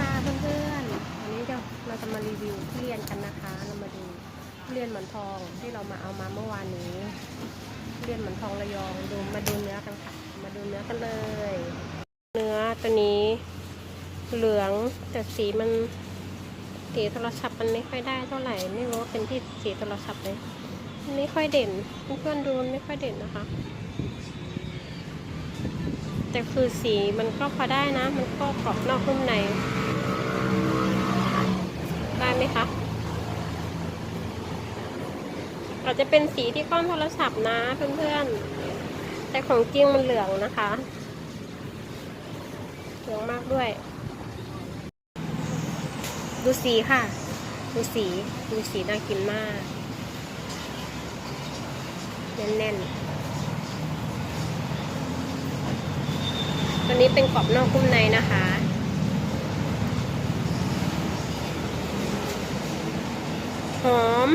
ค่ะเพื่อนๆวันนี้เดี๋ยวเราจะมารีวิวทุเรียนกันนะคะ เรามาดูทุเรียนหมอนทองที่เรามาเอามาเมื่อวานนี้ทุเรียนหมอนทองระยองดูมาดูเนื้อกันค่ะ มาดูเนื้อกันเลย เนื้อตัวนี้เหลืองแต่สีมันสีโทรศัพท์มันไม่ค่อยได้เท่าไหร่ ไม่รู้ว่าเป็นที่สีโทรศัพท์เลยไม่ค่อยเด่นเพื่อนๆดูมันไม่ค่อยเด่นนะคะแต่คือสีมันก็พอได้นะ มันก็กรอบนอกนุ่มใน ไหมคะ อาจจะเป็นสีที่กล้องโทรศัพท์นะเพื่อนๆ แต่ของจริงมันเหลืองนะคะ เหลืองมากด้วย ดูสีค่ะ ดูสี ดูสีน่ากินมาก แน่นๆตัวนี้เป็นกรอบนอกกุ้มในนะคะ หอม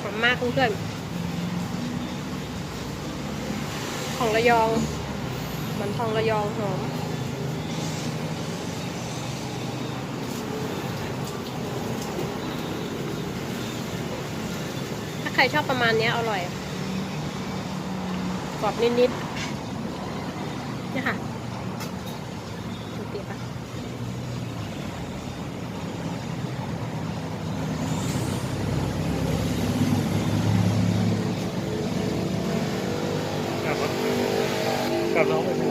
หอมมากเพื่อนๆของระยองเหมือนทองระยองหอมถ้าใครชอบประมาณนี้อร่อย กรอบนิดๆเนี่ยค่ะดูดีปะ กลับ กลับน้องไปดู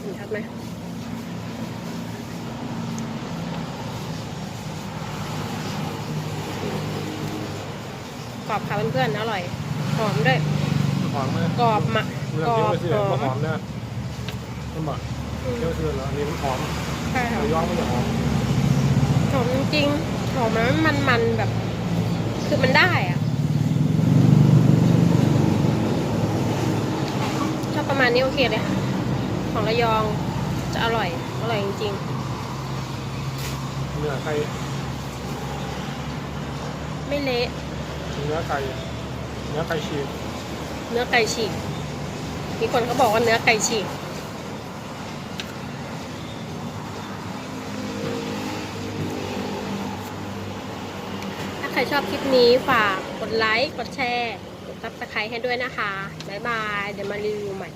เห็นชัดไหมกรอบค่ะเพื่อนๆ อร่อย หอมด้วย หอมไหมกรอบมะเมื่อกรอเที่ยวบไปเสือหอมก็หอมเนี่ยมันบอกอืม เที่ยวเสือแล้วอันนี้มันหอมใช่ค่ะระยองมันจะหอมหอมจริงๆหอมแล้วมันมันๆแบบ คือมันได้อะชอบประมาณนี้โอเคเลยค่ะ ของระยองจะอร่อย อร่อยจริงเนื้อไก่ๆ ไม่เละ เนื้อไก่เนื้อไก่ฉีกเนื้อไก่ฉีก มีคนเขาบอกว่าเนื้อไก่ฉีก ใครชอบคลิปนี้ฝากกดไลค์ กดแชร์ กดซับสไครต์ให้ด้วยนะคะ บ๊ายบาย เดี๋ยวมารีวิวใหม่